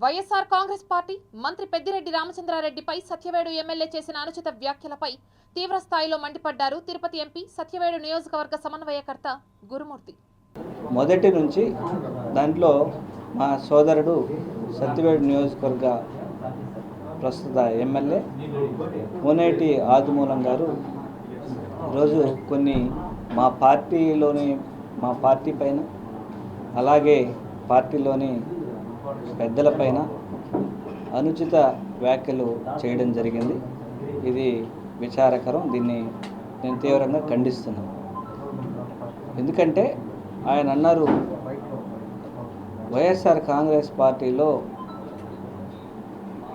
YSR Congress party మంత్రి Peddireddy రామచంద్రారెడ్డిపై Satyavedu MLA చేసిన అనుచిత వ్యాఖ్యలపై తీవ్ర స్థాయిలో మండిపడ్డారు తిరుపతి ఎంపీ సత్యవేడు నియోజకవర్గ సమన్వయకర్త గురుమూర్తి. మొదటి నుంచి దాంట్లో మా సోదరుడు సత్యవేడు నియోజకవర్గ ప్రస్తుత ఎమ్మెల్యే కోనేటి ఆదిమూలం గారు ఈరోజు కొన్ని మా పార్టీలోని మా పార్టీ పైన అలాగే పార్టీలోని పెద్దలపైన అనుచిత వ్యాఖ్యలు చేయడం జరిగింది. ఇది విచారకరం. దీన్ని నేను తీవ్రంగా ఖండిస్తున్నాను. ఎందుకంటే ఆయన అన్నారు వైఎస్ఆర్ కాంగ్రెస్ పార్టీలో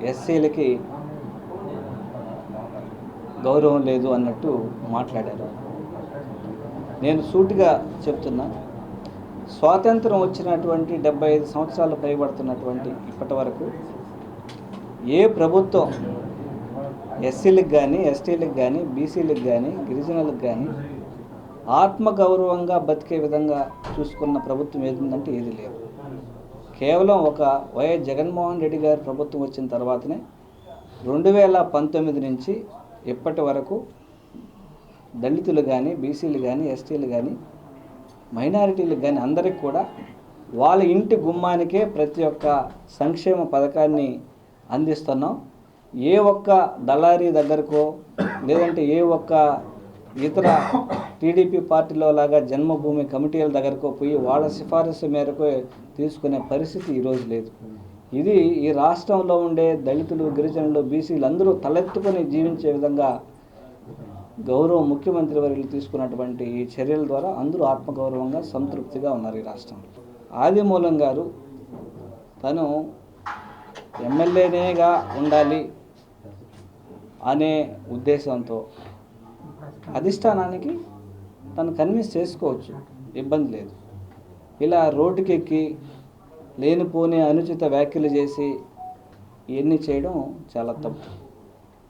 ఎస్సీలకి గౌరవం లేదు అన్నట్టు మాట్లాడారు. నేను సూటిగా చెప్తున్నా స్వాతంత్రం వచ్చినటువంటి డెబ్బై ఐదు సంవత్సరాలు పైబడుతున్నటువంటి ఇప్పటి వరకు ఏ ప్రభుత్వం ఎస్సీలకు కానీ ఎస్టీలకు కానీ బీసీలకు కానీ గిరిజనులకు కానీ ఆత్మగౌరవంగా బతికే విధంగా చూసుకున్న ప్రభుత్వం ఏదుందంటే ఏది లేదు. కేవలం ఒక వైఎస్ జగన్మోహన్ రెడ్డి గారి ప్రభుత్వం వచ్చిన తర్వాతనే రెండు వేల పంతొమ్మిది నుంచి ఇప్పటి వరకు దళితులు కానీ బీసీలు కానీ ఎస్టీలు కానీ మైనారిటీలకు కానీ అందరికి కూడా వాళ్ళ ఇంటి గుమ్మానికే ప్రతి ఒక్క సంక్షేమ పథకాన్ని అందిస్తున్నాం. ఏ ఒక్క దళారీ దగ్గరకో లేదంటే ఏ ఒక్క ఇతర టీడీపీ పార్టీలో లాగా జన్మభూమి కమిటీల దగ్గరకో పోయి వాళ్ళ సిఫారసు మేరకు తీసుకునే పరిస్థితి ఈరోజు లేదు. ఇది ఈ రాష్ట్రంలో ఉండే దళితులు గిరిజనులు బీసీలు అందరూ తలెత్తుకొని జీవించే విధంగా గౌరవ ముఖ్యమంత్రి వర్యులు తీసుకున్నటువంటి ఈ చర్యల ద్వారా అందరూ ఆత్మగౌరవంగా సంతృప్తిగా ఉన్నారు ఈ రాష్ట్రంలో. ఆదిమూలం గారు తను ఎమ్మెల్యేనేగా ఉండాలి అనే ఉద్దేశంతో అధిష్టానానికి తను కన్విన్స్ చేసుకోవచ్చు. ఇబ్బంది లేదు. ఇలా రోడ్డుకెక్కి లేనిపోని అనుచిత వ్యాఖ్యలు చేసి ఇవన్నీ చేయడం చాలా తప్పు.